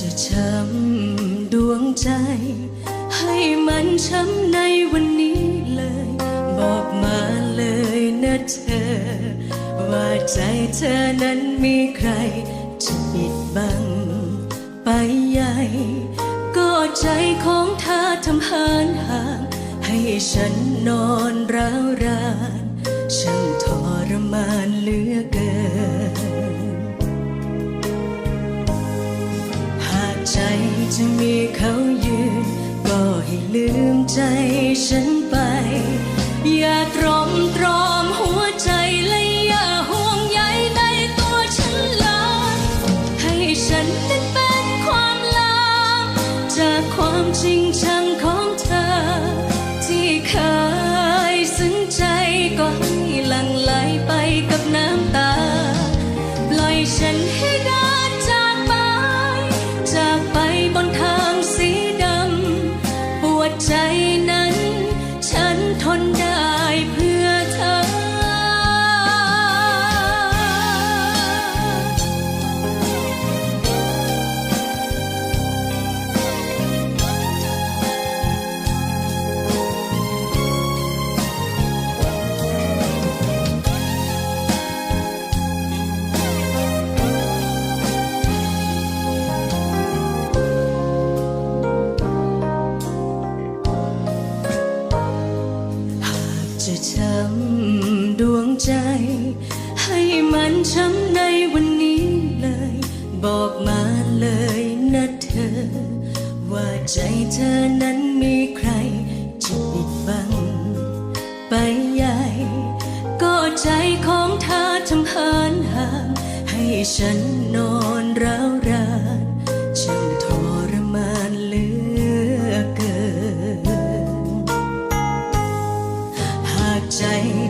จะช้ำดวงใจ ให้มันช้ำในวันนี้เลย บอกมาเลยนะเธอ ว่าใจเธอนั้นมีใครจะปิดบังไปใหญ่ ก็ใจของเธอทำหานห่าง ให้ฉันนอนร้าวรานช่างทรมานเหลือเกิน จะมีเขายืน ก็ให้ลืมใจฉันไป อย่าตรอมตรอำ ใจ ให้มันช้ำในวันนี้เลย บอกมาเลยนะเธอ ว่าใจเธอนั้นมีใครจะปิดบัง ไปใหญ่ ก็ใจของเธอทำหานห่างให้ฉันนอนร้าว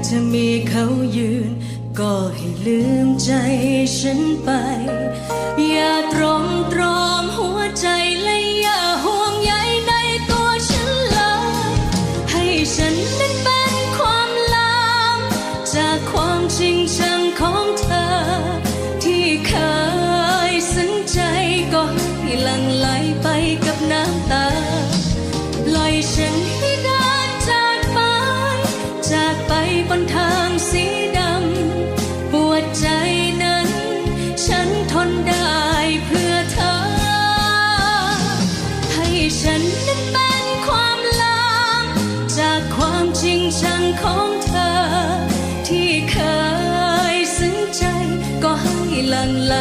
จะมีเขายืน ก็ให้ลืมใจฉันไป อย่าตรอมตรอมหัวใจและอย่าห่วงใยในตัวฉันเลย ให้ฉันนั้นเป็นความลางจากความจริงชัง ของเธอ ที่เคยซึ้งใจก็ให้หลั่งไหล